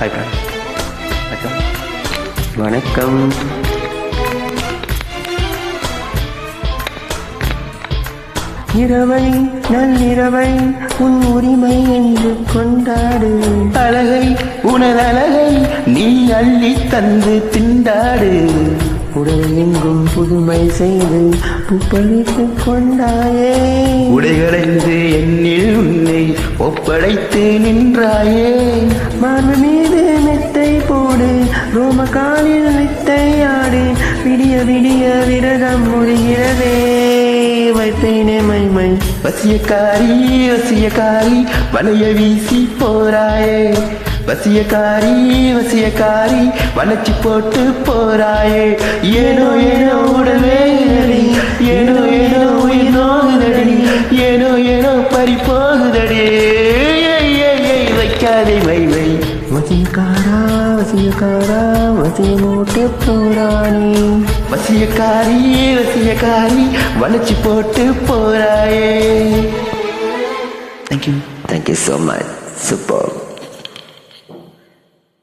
Hi வணக்கம் வணக்கம். இரவை நள்ளிரவை உன் உரிமை என்று கொண்டாடு. அழகை உனதழகை நீ அள்ளி தந்து திண்டாடு. உடல் எங்கும் புதுமை செய்து புப்பளித்து கொண்டாயே. உடைகளைந்து உழைத்து நின்றாயே. மார்பு மீது மெத்தை போடு. ரோம காலில் மெத்தை ஆடு. விடிய விடிய விரதம் முடிகிறதே. வைத்தேனே மைமை. வசியக்காரி வசியக்காரி வலைய வீசி போறாயே. வசியக்காரி வசியக்காரி வளைச்சி போட்டு போறாயே. ஏனோ ஏனோ உடலே ஏனோ ஏனோ உயிர் நோகுதடி ஏனோ ஏனோ பறிப்போ வைக்காதே வை வை. வசியக்காரா வசியக்காரா வசியமோட்டு போராணி. வசியக்காரி வசியக்காரி வளைச்சி போட்டு போறாயே. Thank you thank you so much super